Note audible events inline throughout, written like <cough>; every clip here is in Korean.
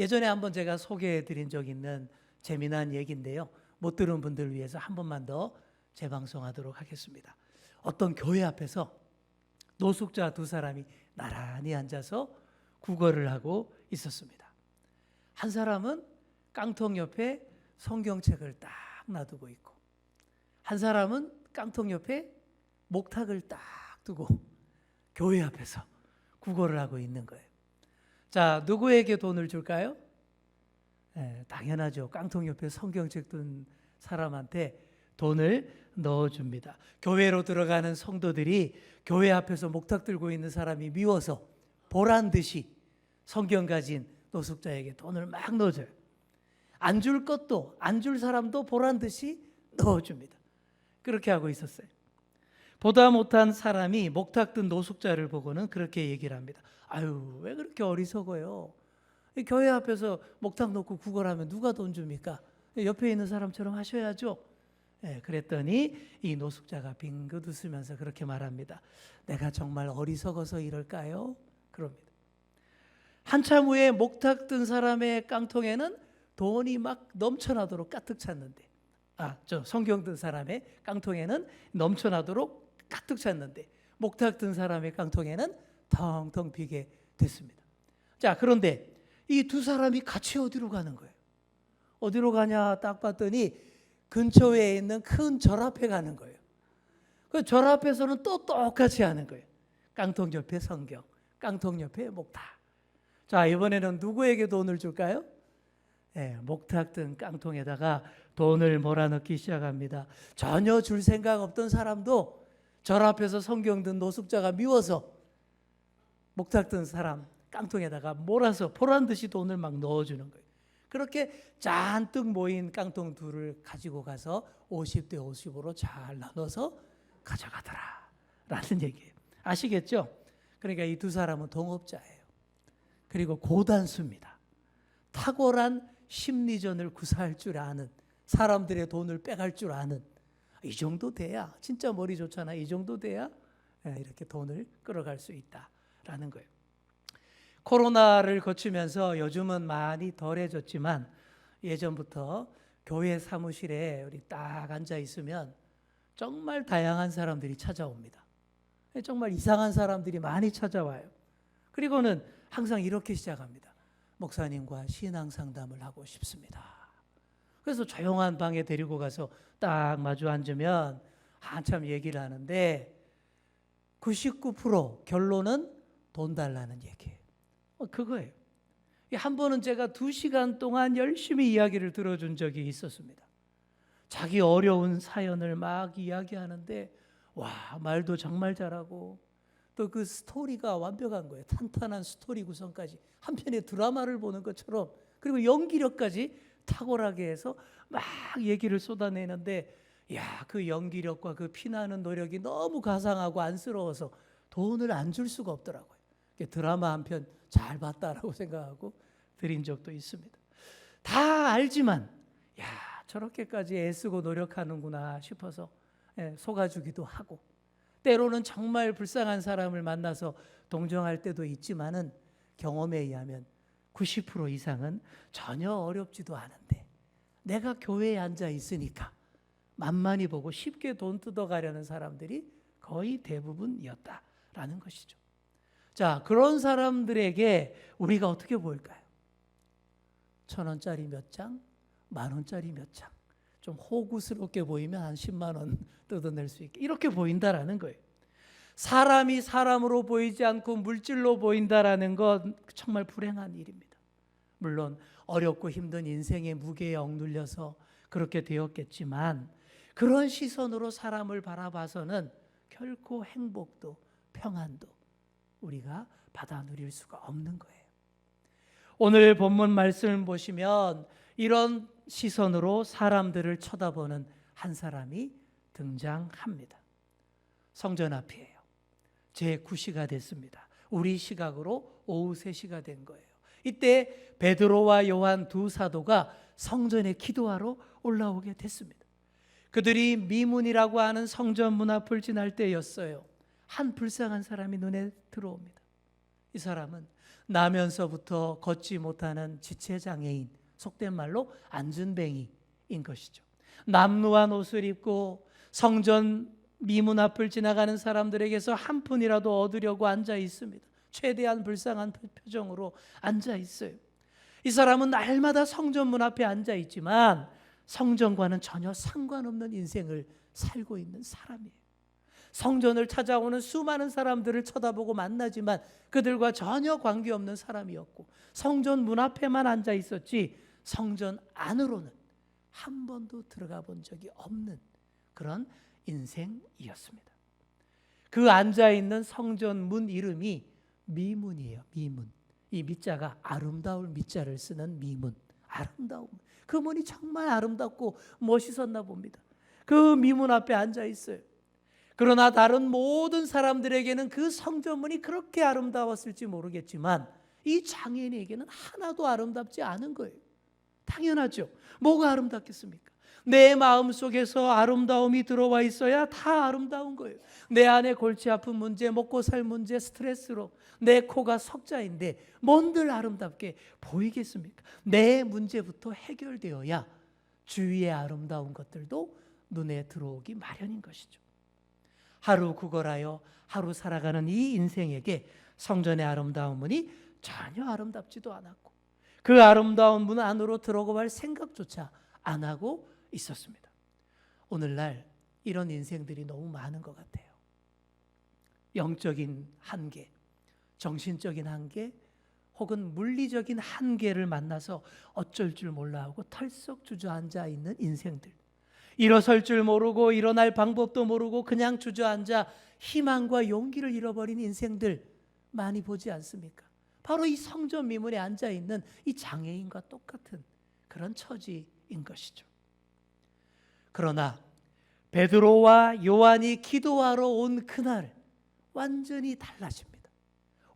예전에 한번 제가 소개해 드린 적 있는 재미난 얘기인데요. 못 들은 분들 위해서 한 번만 더 재방송하도록 하겠습니다. 어떤 교회 앞에서 노숙자 두 사람이 나란히 앉아서 구걸을 하고 있었습니다. 한 사람은 깡통 옆에 성경책을 딱 놔두고 있고 한 사람은 깡통 옆에 목탁을 딱 두고 교회 앞에서 구걸을 하고 있는 거예요. 자, 누구에게 돈을 줄까요? 예, 당연하죠. 깡통 옆에 성경책 둔 사람한테 돈을 넣어줍니다. 교회로 들어가는 성도들이 교회 앞에서 목탁 들고 있는 사람이 미워서 보란 듯이 성경 가진 노숙자에게 돈을 막 넣어줘요. 안 줄 것도 안 줄 사람도 보란 듯이 넣어줍니다. 그렇게 하고 있었어요. 보다 못한 사람이 목탁 든 노숙자를 보고는 그렇게 얘기를 합니다. 아유, 왜 그렇게 어리석어요? 이 교회 앞에서 목탁 놓고 구걸하면 누가 돈 줍니까? 옆에 있는 사람처럼 하셔야죠. 예, 그랬더니 이 노숙자가 빙긋 웃으면서 그렇게 말합니다. 내가 정말 어리석어서 이럴까요? 그럽니다. 한참 후에 목탁 든 사람의 깡통에는 돈이 막 넘쳐나도록 가득 찼는데, 아, 저 성경 든 사람의 깡통에는 넘쳐나도록 가득 찼는데, 목탁 든 사람의 깡통에는 텅텅 비게 됐습니다. 자, 그런데 이 두 사람이 같이 어디로 가는 거예요? 어디로 가냐 딱 봤더니 근처에 있는 큰 절 앞에 가는 거예요. 그 절 앞에서는 또 똑같이 하는 거예요. 깡통 옆에 성경, 깡통 옆에 목탁. 자, 이번에는 누구에게 돈을 줄까요? 예, 목탁 든 깡통에다가 돈을 몰아넣기 시작합니다. 전혀 줄 생각 없던 사람도 절 앞에서 성경 든 노숙자가 미워서 목탁 든 사람 깡통에다가 몰아서 보란 듯이 돈을 막 넣어주는 거예요. 그렇게 잔뜩 모인 깡통 둘을 가지고 가서 50대 50으로 잘 나눠서 가져가더라. 라는 얘기예요. 아시겠죠? 그러니까 이 두 사람은 동업자예요. 그리고 고단수입니다. 탁월한 심리전을 구사할 줄 아는 사람들의 돈을 빼갈 줄 아는 이 정도 돼야 진짜 머리 좋잖아. 이 정도 돼야 예, 이렇게 돈을 끌어갈 수 있다라는 거예요. 코로나를 거치면서 요즘은 많이 덜해졌지만 예전부터 교회 사무실에 우리 딱 앉아 있으면 정말 다양한 사람들이 찾아옵니다. 정말 이상한 사람들이 많이 찾아와요. 그리고는 항상 이렇게 시작합니다. 목사님과 신앙 상담을 하고 싶습니다. 그래서 조용한 방에 데리고 가서 딱 마주 앉으면 한참 얘기를 하는데 99% 결론은 돈 달라는 얘기예요. 어, 그거예요. 한 번은 제가 두 시간 동안 열심히 이야기를 들어준 적이 있었습니다. 자기 어려운 사연을 막 이야기하는데 와 말도 정말 잘하고 또 그 스토리가 완벽한 거예요. 탄탄한 스토리 구성까지 한 편의 드라마를 보는 것처럼 그리고 연기력까지 탁월하게 해서 막 얘기를 쏟아내는데 야 그 연기력과 그 피나는 노력이 너무 가상하고 안쓰러워서 돈을 안 줄 수가 없더라고요. 드라마 한 편 잘 봤다라고 <laughs> 생각하고 드린 적도 있습니다. 다 알지만 야 저렇게까지 애쓰고 노력하는구나 싶어서 예, 속아주기도 하고 때로는 정말 불쌍한 사람을 만나서 동정할 때도 있지만은 경험에 의하면 90% 이상은 전혀 어렵지도 않은데 내가 교회에 앉아 있으니까 만만히 보고 쉽게 돈 뜯어가려는 사람들이 거의 대부분이었다라는 것이죠. 자, 그런 사람들에게 우리가 어떻게 보일까요? 천 원짜리 몇 장, 만 원짜리 몇 장. 좀 호구스럽게 보이면 한 10만 원 뜯어낼 수 있게 이렇게 보인다라는 거예요. 사람이 사람으로 보이지 않고 물질로 보인다라는 건 정말 불행한 일입니다. 물론 어렵고 힘든 인생의 무게에 억눌려서 그렇게 되었겠지만 그런 시선으로 사람을 바라봐서는 결코 행복도 평안도 우리가 받아 누릴 수가 없는 거예요. 오늘 본문 말씀을 보시면 이런 시선으로 사람들을 쳐다보는 한 사람이 등장합니다. 성전 앞이에요. 제 9시가 됐습니다. 우리 시각으로 오후 3시가 된 거예요. 이때 베드로와 요한 두 사도가 성전에 기도하러 올라오게 됐습니다. 그들이 미문이라고 하는 성전 문 앞을 지날 때였어요. 한 불쌍한 사람이 눈에 들어옵니다. 이 사람은 나면서부터 걷지 못하는 지체 장애인, 속된 말로 안전뱅이인 것이죠. 남루한 옷을 입고 성전 미문 앞을 지나가는 사람들에게서 한 푼이라도 얻으려고 앉아 있습니다. 최대한 불쌍한 표정으로 앉아 있어요. 이 사람은 날마다 성전 문 앞에 앉아 있지만 성전과는 전혀 상관없는 인생을 살고 있는 사람이에요. 성전을 찾아오는 수많은 사람들을 쳐다보고 만나지만 그들과 전혀 관계없는 사람이었고 성전 문 앞에만 앉아 있었지 성전 안으로는 한 번도 들어가 본 적이 없는 그런 인생이었습니다. 그 앉아 있는 성전 문 이름이 미문이에요. 미문. 이 미자가 아름다울 미자를 쓰는 미문. 아름다움. 그 문이 정말 아름답고 멋있었나 봅니다. 그 미문 앞에 앉아 있어요. 그러나 다른 모든 사람들에게는 그 성전문이 그렇게 아름다웠을지 모르겠지만 이 장애인에게는 하나도 아름답지 않은 거예요. 당연하죠. 뭐가 아름답겠습니까? 내 마음 속에서 아름다움이 들어와 있어야 다 아름다운 거예요. 내 안에 골치 아픈 문제, 먹고 살 문제, 스트레스로 내 코가 석자인데 뭔들 아름답게 보이겠습니까? 내 문제부터 해결되어야 주위의 아름다운 것들도 눈에 들어오기 마련인 것이죠. 하루 구걸하여 하루 살아가는 이 인생에게 성전의 아름다운 문이 전혀 아름답지도 않았고 그 아름다운 문 안으로 들어갈 생각조차 안 하고 있었습니다. 오늘날 이런 인생들이 너무 많은 것 같아요. 영적인 한계, 정신적인 한계, 혹은 물리적인 한계를 만나서 어쩔 줄 몰라 하고 털썩 주저앉아 있는 인생들. 일어설 줄 모르고 일어날 방법도 모르고 그냥 주저앉아 희망과 용기를 잃어버린 인생들 많이 보지 않습니까? 바로 이 성전 미문에 앉아 있는 이 장애인과 똑같은 그런 처지인 것이죠. 그러나 베드로와 요한이 기도하러 온 그날 완전히 달라집니다.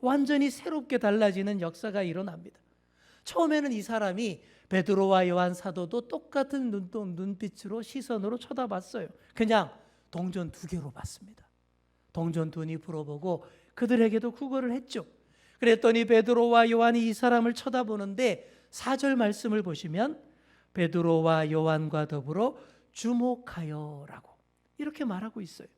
완전히 새롭게 달라지는 역사가 일어납니다. 처음에는 이 사람이 베드로와 요한 사도도 똑같은 눈동 눈빛으로 시선으로 쳐다봤어요. 그냥 동전 두 개로 봤습니다. 동전 돈이 불어보고 그들에게도 구걸을 했죠. 그랬더니 베드로와 요한이 이 사람을 쳐다보는데 사절 말씀을 보시면 베드로와 요한과 더불어 주목하여라고 이렇게 말하고 있어요.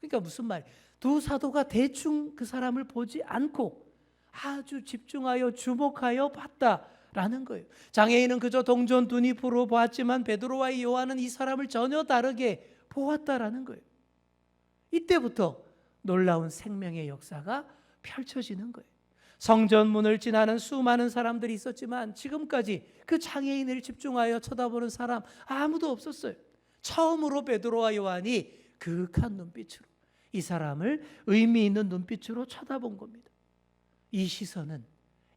그러니까 무슨 말? 두 사도가 대충 그 사람을 보지 않고 아주 집중하여 주목하여 봤다라는 거예요. 장애인은 그저 동전 불어 보았지만 베드로와 요한은 이 사람을 전혀 다르게 보았다라는 거예요. 이때부터 놀라운 생명의 역사가 펼쳐지는 거예요. 성전문을 지나는 수많은 사람들이 있었지만 지금까지 그 장애인을 집중하여 쳐다보는 사람 아무도 없었어요. 처음으로 베드로와 요한이 그윽한 눈빛으로 이 사람을 의미 있는 눈빛으로 쳐다본 겁니다. 이 시선은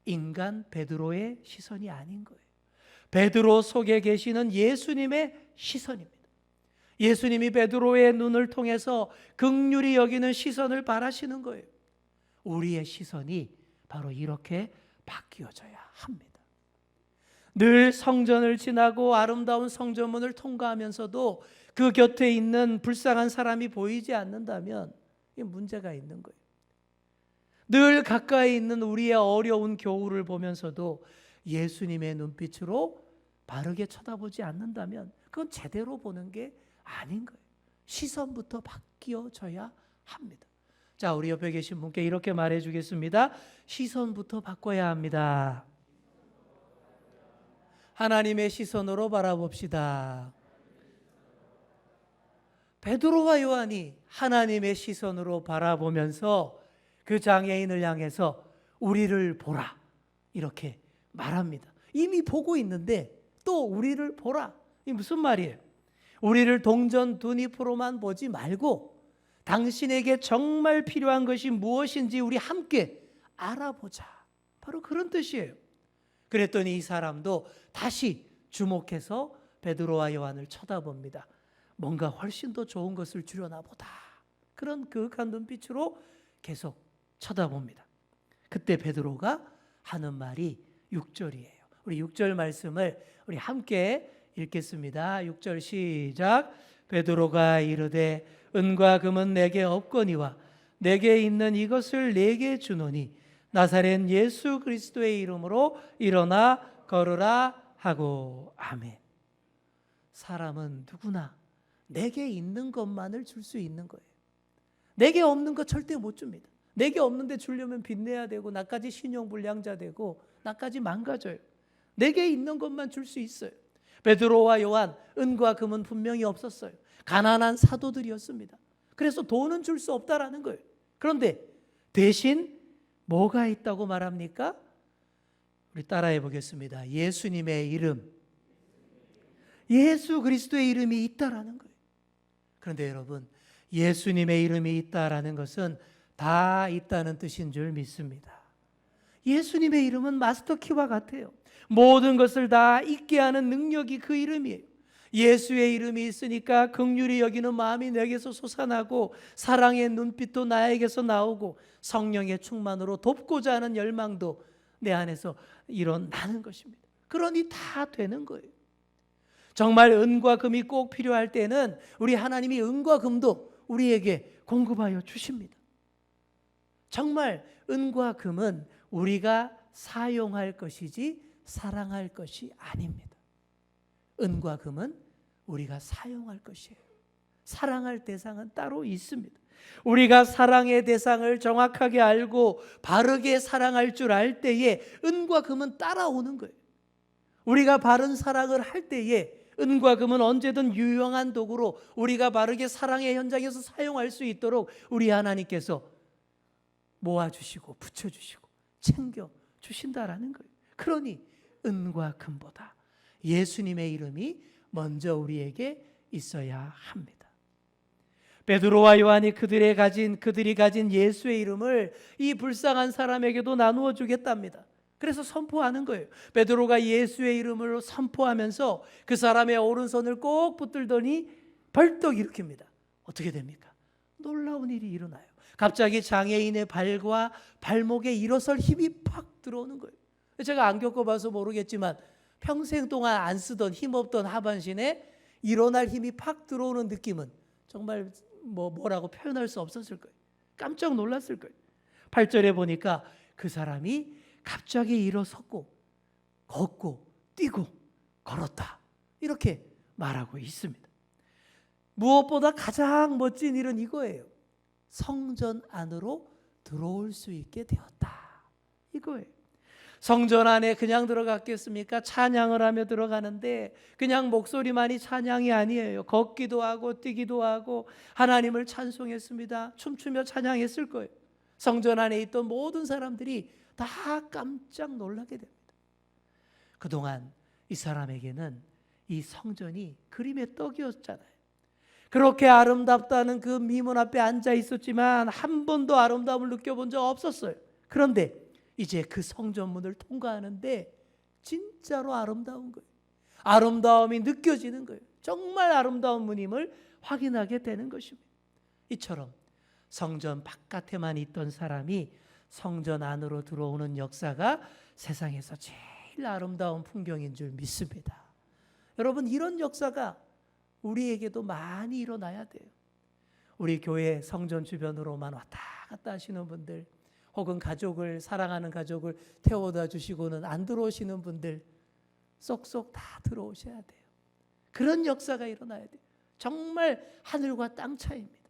인간 베드로의 시선이 아닌 거예요. 베드로 속에 계시는 예수님의 시선입니다. 예수님이 베드로의 눈을 통해서 극률이 여기는 시선을 바라시는 거예요. 우리의 시선이 바로 이렇게 바뀌어져야 합니다. 늘 성전을 지나고 아름다운 성전문을 통과하면서도 그 곁에 있는 불쌍한 사람이 보이지 않는다면 문제가 있는 거예요. 늘 가까이 있는 우리의 어려운 교우를 보면서도 예수님의 눈빛으로 바르게 쳐다보지 않는다면 그건 제대로 보는 게 아닌 거예요. 시선부터 바뀌어져야 합니다. 자, 우리 옆에 계신 분께 이렇게 말해 주겠습니다. 시선부터 바꿔야 합니다. 하나님의 시선으로 바라봅시다. 베드로와 요한이 하나님의 시선으로 바라보면서 그 장애인을 향해서 우리를 보라 이렇게 말합니다. 이미 보고 있는데 또 우리를 보라. 이 무슨 말이에요? 우리를 동전 두잎으로만 보지 말고 당신에게 정말 필요한 것이 무엇인지 우리 함께 알아보자. 바로 그런 뜻이에요. 그랬더니 이 사람도 다시 주목해서 베드로와 요한을 쳐다봅니다. 뭔가 훨씬 더 좋은 것을 주려나 보다. 그런 그윽한 눈빛으로 계속 쳐다봅니다. 그때 베드로가 하는 말이 6절이에요. 우리 6절 말씀을 우리 함께 읽겠습니다. 6절 시작. 베드로가 이르되 은과 금은 내게 없거니와 내게 있는 이것을 내게 주노니 나사렛 예수 그리스도의 이름으로 일어나 걸으라 하고 아멘. 사람은 누구나 내게 있는 것만을 줄 수 있는 거예요. 내게 없는 거 절대 못 줍니다. 내게 없는데 주려면 빚내야 되고 나까지 신용 불량자 되고 나까지 망가져요. 내게 있는 것만 줄 수 있어요. 베드로와 요한 은과 금은 분명히 없었어요. 가난한 사도들이었습니다. 그래서 돈은 줄 수 없다라는 거예요. 그런데 대신 뭐가 있다고 말합니까? 우리 따라해 보겠습니다. 예수님의 이름. 예수 그리스도의 이름이 있다라는 거예요. 그런데 여러분, 예수님의 이름이 있다라는 것은 다 있다는 뜻인 줄 믿습니다. 예수님의 이름은 마스터키와 같아요. 모든 것을 다 있게 하는 능력이 그 이름이에요. 예수의 이름이 있으니까 극률이 여기는 마음이 내게서 솟아나고 사랑의 눈빛도 나에게서 나오고 성령의 충만으로 돕고자 하는 열망도 내 안에서 일어나는 것입니다. 그러니 다 되는 거예요. 정말 은과 금이 꼭 필요할 때는 우리 하나님이 은과 금도 우리에게 공급하여 주십니다. 정말 은과 금은 우리가 사용할 것이지 사랑할 것이 아닙니다. 은과 금은 우리가 사용할 것이에요. 사랑할 대상은 따로 있습니다. 우리가 사랑의 대상을 정확하게 알고 바르게 사랑할 줄 알 때에 은과 금은 따라오는 거예요. 우리가 바른 사랑을 할 때에 은과 금은 언제든 유용한 도구로 우리가 바르게 사랑의 현장에서 사용할 수 있도록 우리 하나님께서 모아주시고 붙여주시고 챙겨 주신다라는 거예요. 그러니 은과 금보다 예수님의 이름이 먼저 우리에게 있어야 합니다. 베드로와 요한이 그들의 가진 그들이 가진 예수의 이름을 이 불쌍한 사람에게도 나누어 주겠답니다. 그래서 선포하는 거예요. 베드로가 예수의 이름을 선포하면서 그 사람의 오른손을 꼭 붙들더니 벌떡 일으킵니다. 어떻게 됩니까? 놀라운 일이 일어나요. 갑자기 장애인의 발과 발목에 일어설 힘이 팍 들어오는 거예요. 제가 안 겪어봐서 모르겠지만 평생 동안 안 쓰던 힘없던 하반신에 일어날 힘이 팍 들어오는 느낌은 정말 뭐 뭐라고 표현할 수 없었을 거예요. 깜짝 놀랐을 거예요. 8절에 보니까 그 사람이 갑자기 일어섰고 걷고 뛰고 걸었다. 이렇게 말하고 있습니다. 무엇보다 가장 멋진 일은 이거예요. 성전 안으로 들어올 수 있게 되었다. 이거예요. 성전 안에 그냥 들어갔겠습니까? 찬양을 하며 들어가는데 그냥 목소리만이 찬양이 아니에요. 걷기도 하고 뛰기도 하고 하나님을 찬송했습니다. 춤추며 찬양했을 거예요. 성전 안에 있던 모든 사람들이 다 깜짝 놀라게 됩니다. 그동안 이 사람에게는 이 성전이 그림의 떡이었잖아요. 그렇게 아름답다는 그 미문 앞에 앉아 있었지만 한 번도 아름다움을 느껴본 적 없었어요. 그런데 이제 그 성전문을 통과하는데 진짜로 아름다운 거예요. 아름다움이 느껴지는 거예요. 정말 아름다운 문임을 확인하게 되는 것입니다. 이처럼 성전 바깥에만 있던 사람이 성전 안으로 들어오는 역사가 세상에서 제일 아름다운 풍경인 줄 믿습니다. 여러분 이런 역사가 우리에게도 많이 일어나야 돼요. 우리 교회 성전 주변으로만 왔다 갔다 하시는 분들 혹은 가족을 사랑하는 가족을 태워다 주시고는 안 들어오시는 분들 쏙쏙 다 들어오셔야 돼요. 그런 역사가 일어나야 돼요. 정말 하늘과 땅 차이입니다.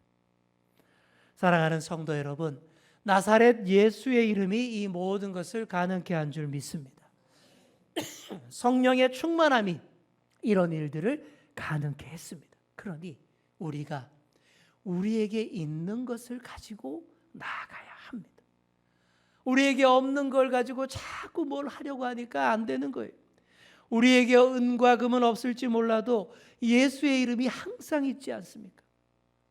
사랑하는 성도 여러분, 나사렛 예수의 이름이 이 모든 것을 가능케 한 줄 믿습니다. <coughs> 성령의 충만함이 이런 일들을 가능케 했습니다. 그러니 우리가 우리에게 있는 것을 가지고 나아가야 합니다. 우리에게 없는 걸 가지고 자꾸 뭘 하려고 하니까 안 되는 거예요. 우리에게 은과 금은 없을지 몰라도 예수의 이름이 항상 있지 않습니까?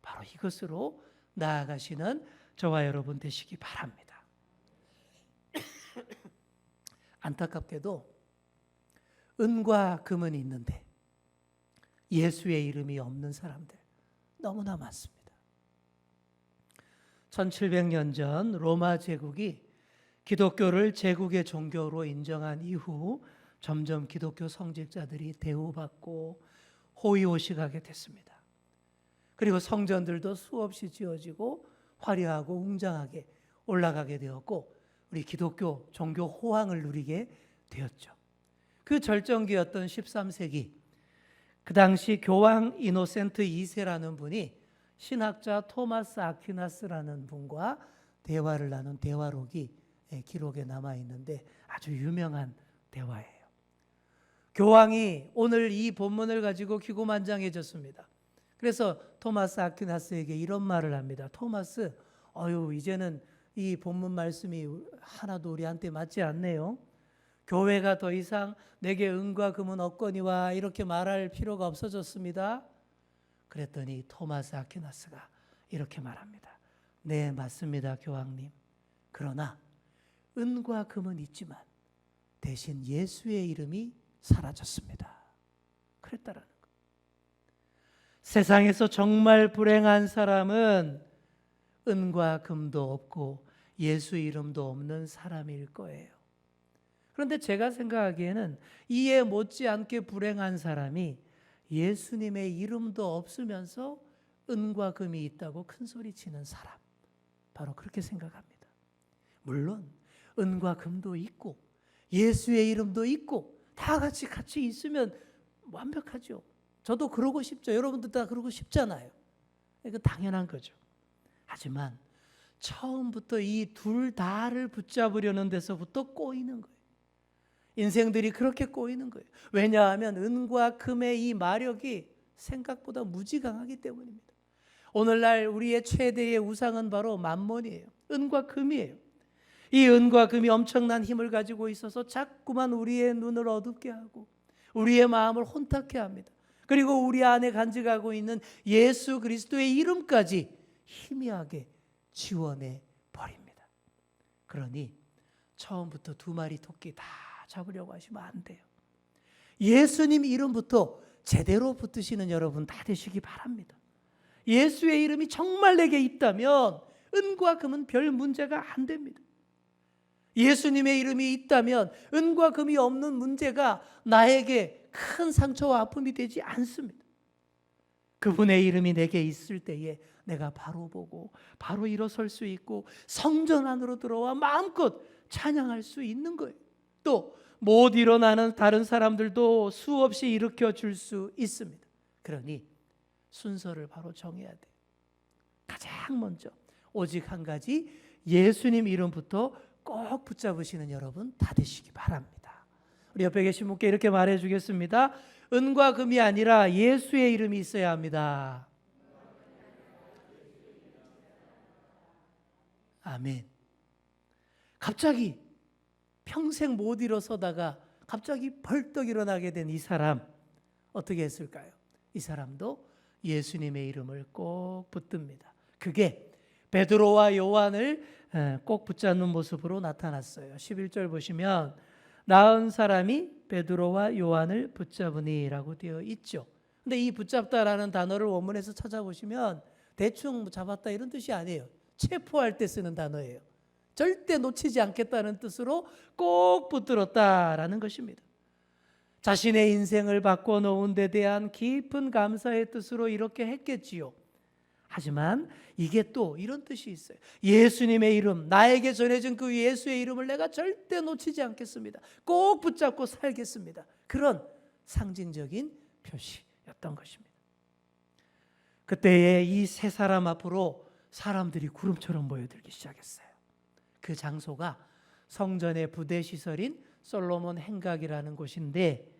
바로 이것으로 나아가시는 저와 여러분 되시기 바랍니다. <coughs> 안타깝게도 은과 금은 있는데 예수의 이름이 없는 사람들 너무나 많습니다. 1700년 전 로마 제국이 기독교를 제국의 종교로 인정한 이후 점점 기독교 성직자들이 대우받고 호의호식하게 됐습니다. 그리고 성전들도 수없이 지어지고 화려하고 웅장하게 올라가게 되었고 우리 기독교 종교 호황을 누리게 되었죠. 그 절정기였던 13세기 그 당시 교황 이노센트 2세라는 분이 신학자 토마스 아퀴나스라는 분과 대화를 나눈 대화록이 예, 기록에 남아 있는데 아주 유명한 대화예요. 교황이 오늘 이 본문을 가지고 기고만장해졌습니다. 그래서 토마스 아퀴나스에게 이런 말을 합니다. 토마스, 어유 이제는 이 본문 말씀이 하나도 우리한테 맞지 않네요. 교회가 더 이상 내게 은과 금은 없거니와 이렇게 말할 필요가 없어졌습니다. 그랬더니 토마스 아퀴나스가 이렇게 말합니다. 네, 맞습니다, 교황님. 그러나 은과 금은 있지만 대신 예수의 이름이 사라졌습니다. 그랬다라는 거. 세상에서 정말 불행한 사람은 은과 금도 없고 예수 이름도 없는 사람일 거예요. 그런데 제가 생각하기에는 이에 못지않게 불행한 사람이 예수님의 이름도 없으면서 은과 금이 있다고 큰 소리 치는 사람. 바로 그렇게 생각합니다. 물론 은과 금도 있고 예수의 이름도 있고 다 같이 같이 있으면 완벽하죠. 저도 그러고 싶죠. 여러분도 다 그러고 싶잖아요. 이거 당연한 거죠. 하지만 처음부터 이 둘 다를 붙잡으려는 데서부터 꼬이는 거예요. 인생들이 그렇게 꼬이는 거예요. 왜냐하면 은과 금의 이 마력이 생각보다 무지강하기 때문입니다. 오늘날 우리의 최대의 우상은 바로 만몬이에요. 은과 금이에요. 이 은과 금이 엄청난 힘을 가지고 있어서 자꾸만 우리의 눈을 어둡게 하고 우리의 마음을 혼탁해 합니다. 그리고 우리 안에 간직하고 있는 예수 그리스도의 이름까지 희미하게 지원해 버립니다. 그러니 처음부터 두 마리 토끼 다 잡으려고 하시면 안 돼요. 예수님 이름부터 제대로 붙드시는 여러분 다 되시기 바랍니다. 예수의 이름이 정말 내게 있다면 은과 금은 별 문제가 안 됩니다. 예수님의 이름이 있다면 은과 금이 없는 문제가 나에게 큰 상처와 아픔이 되지 않습니다. 그분의 이름이 내게 있을 때에 내가 바로 보고 바로 일어설 수 있고 성전 안으로 들어와 마음껏 찬양할 수 있는 거예요. 또 못 일어나는 다른 사람들도 수없이 일으켜 줄 수 있습니다. 그러니 순서를 바로 정해야 돼. 가장 먼저 오직 한 가지 예수님 이름부터 꼭 붙잡으시는 여러분 다 되시기 바랍니다. 우리 옆에 계신 분께 이렇게 말해 주겠습니다. 은과 금이 아니라 예수의 이름이 있어야 합니다. 아멘. 갑자기 평생 못 일어서다가 갑자기 벌떡 일어나게 된 이 사람 어떻게 했을까요? 이 사람도 예수님의 이름을 꼭 붙듭니다. 그게 베드로와 요한을 꼭 붙잡는 모습으로 나타났어요. 11절 보시면 나은 사람이 베드로와 요한을 붙잡으니라고 되어 있죠. 근데 이 붙잡다라는 단어를 원문에서 찾아보시면 대충 잡았다 이런 뜻이 아니에요. 체포할 때 쓰는 단어예요. 절대 놓치지 않겠다는 뜻으로 꼭 붙들었다라는 것입니다. 자신의 인생을 바꿔놓은 데 대한 깊은 감사의 뜻으로 이렇게 했겠지요. 하지만 이게 또 이런 뜻이 있어요. 예수님의 이름, 나에게 전해진 그 예수의 이름을 내가 절대 놓치지 않겠습니다. 꼭 붙잡고 살겠습니다. 그런 상징적인 표시였던 것입니다. 그때에 이 세 사람 앞으로 사람들이 구름처럼 모여들기 시작했어요. 그 장소가 성전의 부대 시설인 솔로몬 행각이라는 곳인데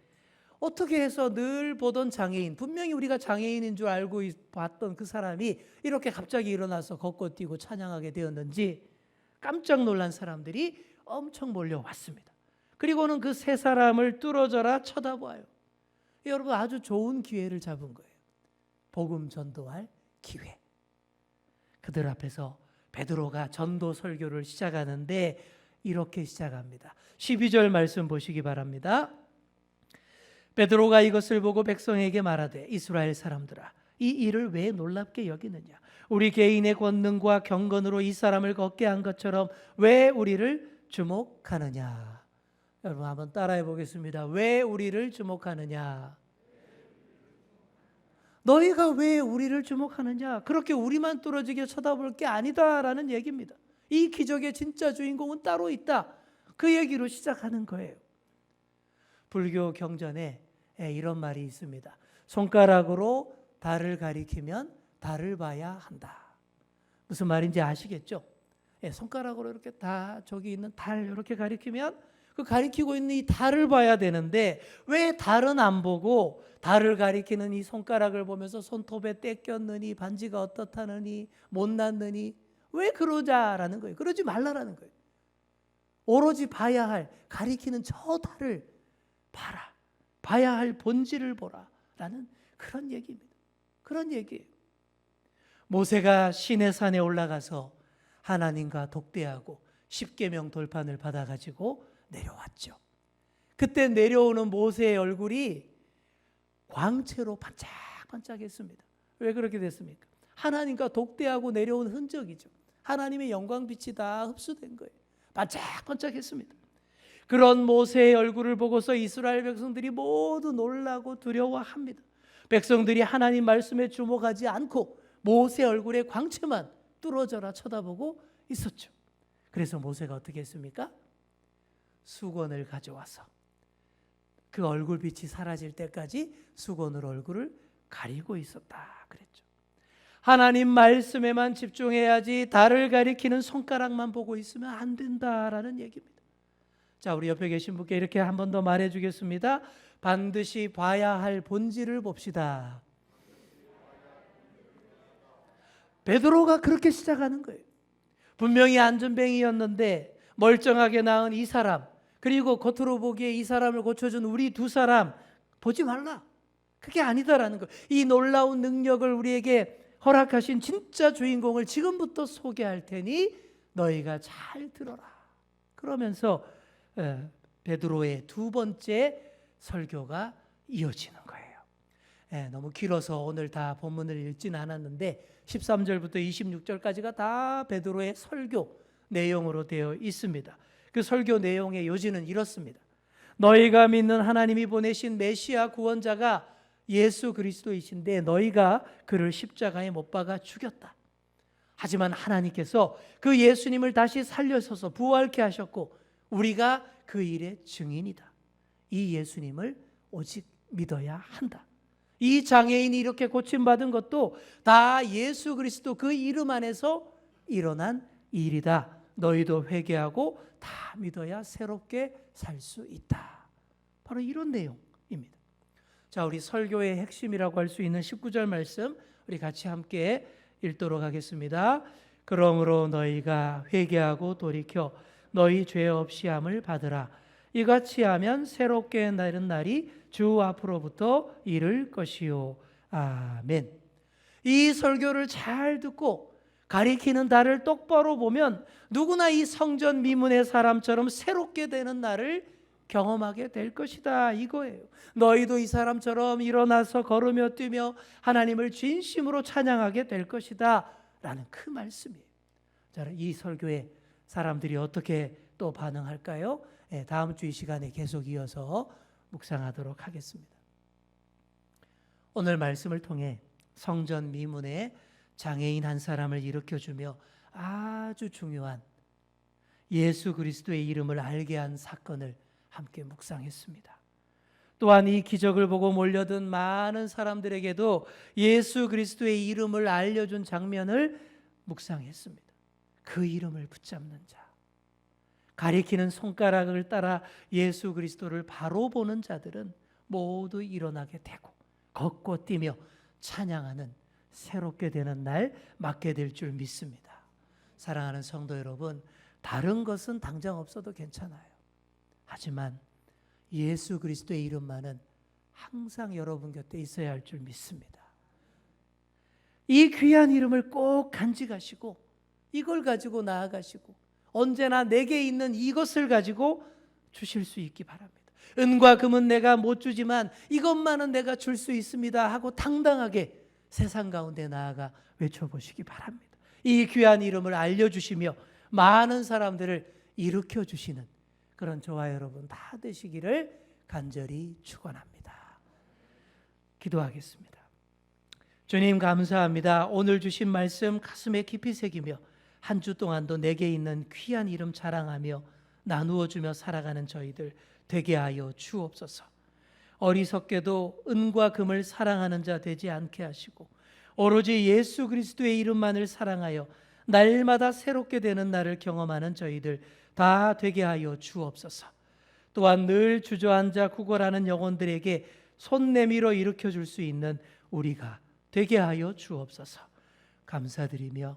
어떻게 해서 늘 보던 장애인 분명히 우리가 장애인인 줄 알고 봤던 그 사람이 이렇게 갑자기 일어나서 걷고 뛰고 찬양하게 되었는지 깜짝 놀란 사람들이 엄청 몰려왔습니다. 그리고는 그 세 사람을 뚫어져라 쳐다봐요. 여러분 아주 좋은 기회를 잡은 거예요. 복음 전도할 기회. 그들 앞에서 베드로가 전도 설교를 시작하는데 이렇게 시작합니다. 12절 말씀 보시기 바랍니다. 베드로가 이것을 보고 백성에게 말하되 이스라엘 사람들아 이 일을 왜 놀랍게 여기느냐 우리 개인의 권능과 경건으로 이 사람을 걷게 한 것처럼 왜 우리를 주목하느냐 여러분 한번 따라해 보겠습니다. 왜 우리를 주목하느냐 너희가 왜 우리를 주목하느냐? 그렇게 우리만 뚫어지게 쳐다볼 게 아니다라는 얘기입니다. 이 기적의 진짜 주인공은 따로 있다. 그 얘기로 시작하는 거예요. 불교 경전에 예, 이런 말이 있습니다. 손가락으로 달을 가리키면 달을 봐야 한다. 무슨 말인지 아시겠죠? 예, 손가락으로 이렇게 다 저기 있는 달 이렇게 가리키면 그 가리키고 있는 이 달을 봐야 되는데 왜 달은 안 보고 달을 가리키는 이 손가락을 보면서 손톱에 때 꼈느니 반지가 어떻다느니 못났느니 왜 그러자라는 거예요. 그러지 말라라는 거예요. 오로지 봐야 할 가리키는 저 달을 봐라. 봐야 할 본질을 보라라는 그런 얘기입니다. 그런 얘기예요. 모세가 시내 산에 올라가서 하나님과 독대하고 십계명 돌판을 받아 가지고 내려왔죠. 그때 내려오는 모세의 얼굴이 광채로 반짝반짝했습니다. 왜 그렇게 됐습니까? 하나님과 독대하고 내려온 흔적이죠. 하나님의 영광 빛이 다 흡수된 거예요. 반짝반짝했습니다. 그런 모세의 얼굴을 보고서 이스라엘 백성들이 모두 놀라고 두려워합니다. 백성들이 하나님 말씀에 주목하지 않고 모세 얼굴의 광채만 뚫어져라 쳐다보고 있었죠. 그래서 모세가 어떻게 했습니까? 수건을 가져와서 그 얼굴 빛이 사라질 때까지 수건으로 얼굴을 가리고 있었다 그랬죠. 하나님 말씀에만 집중해야지 달을 가리키는 손가락만 보고 있으면 안 된다라는 얘기입니다. 자, 우리 옆에 계신 분께 이렇게 한 번 더 말해 주겠습니다. 반드시 봐야 할 본질을 봅시다. 베드로가 그렇게 시작하는 거예요. 분명히 안전뱅이였는데 멀쩡하게 나은 이 사람 그리고 겉으로 보기에 이 사람을 고쳐준 우리 두 사람 보지 말라. 그게 아니다라는 거. 이 놀라운 능력을 우리에게 허락하신 진짜 주인공을 지금부터 소개할 테니 너희가 잘 들어라. 그러면서 에, 베드로의 두 번째 설교가 이어지는 거예요. 예, 너무 길어서 오늘 다 본문을 읽지는 않았는데 13절부터 26절까지가 다 베드로의 설교 내용으로 되어 있습니다. 그 설교 내용의 요지는 이렇습니다. 너희가 믿는 하나님이 보내신 메시아 구원자가 예수 그리스도이신데 너희가 그를 십자가에 못 박아 죽였다. 하지만 하나님께서 그 예수님을 다시 살려서서 부활케 하셨고 우리가 그 일의 증인이다. 이 예수님을 오직 믿어야 한다. 이 장애인이 이렇게 고침받은 것도 다 예수 그리스도 그 이름 안에서 일어난 일이다. 너희도 회개하고 다 믿어야 새롭게 살 수 있다. 바로 이런 내용입니다. 자, 우리 설교의 핵심이라고 할 수 있는 19절 말씀 우리 같이 함께 읽도록 하겠습니다. 그러므로 너희가 회개하고 돌이켜 너희 죄 없이 함을 받으라. 이같이 하면 새롭게 나는 날이 주 앞으로부터 이를 것이요. 아멘. 이 설교를 잘 듣고 가리키는 달을 똑바로 보면 누구나 이 성전 미문의 사람처럼 새롭게 되는 날을 경험하게 될 것이다 이거예요. 너희도 이 사람처럼 일어나서 걸으며 뛰며 하나님을 진심으로 찬양하게 될 것이다 라는 그 말씀이에요. 자, 이 설교에 사람들이 어떻게 또 반응할까요? 네, 다음 주 이 시간에 계속 이어서 묵상하도록 하겠습니다. 오늘 말씀을 통해 성전 미문에 장애인 한 사람을 일으켜 주며 아주 중요한 예수 그리스도의 이름을 알게 한 사건을 함께 묵상했습니다. 또한 이 기적을 보고 몰려든 많은 사람들에게도 예수 그리스도의 이름을 알려준 장면을 묵상했습니다. 그 이름을 붙잡는 자. 가리키는 손가락을 따라 예수 그리스도를 바로 보는 자들은 모두 일어나게 되고 걷고 뛰며 찬양하는 새롭게 되는 날 맞게 될 줄 믿습니다. 사랑하는 성도 여러분, 다른 것은 당장 없어도 괜찮아요. 하지만 예수 그리스도의 이름만은 항상 여러분 곁에 있어야 할 줄 믿습니다. 이 귀한 이름을 꼭 간직하시고 이걸 가지고 나아가시고 언제나 내게 있는 이것을 가지고 주실 수 있기 바랍니다. 은과 금은 내가 못 주지만 이것만은 내가 줄 수 있습니다 하고 당당하게 세상 가운데 나아가 외쳐보시기 바랍니다. 이 귀한 이름을 알려주시며 많은 사람들을 일으켜 주시는 그런 저와 여러분 다 되시기를 간절히 축원합니다. 기도하겠습니다. 주님 감사합니다. 오늘 주신 말씀 가슴에 깊이 새기며 한 주 동안도 내게 있는 귀한 이름 자랑하며 나누어 주며 살아가는 저희들 되게 하여 주옵소서. 어리석게도 은과 금을 사랑하는 자 되지 않게 하시고 오로지 예수 그리스도의 이름만을 사랑하여 날마다 새롭게 되는 날을 경험하는 저희들 다 되게 하여 주옵소서. 또한 늘 주저앉아 구걸하는 영혼들에게 손 내밀어 일으켜 줄 수 있는 우리가 되게 하여 주옵소서. 감사드리며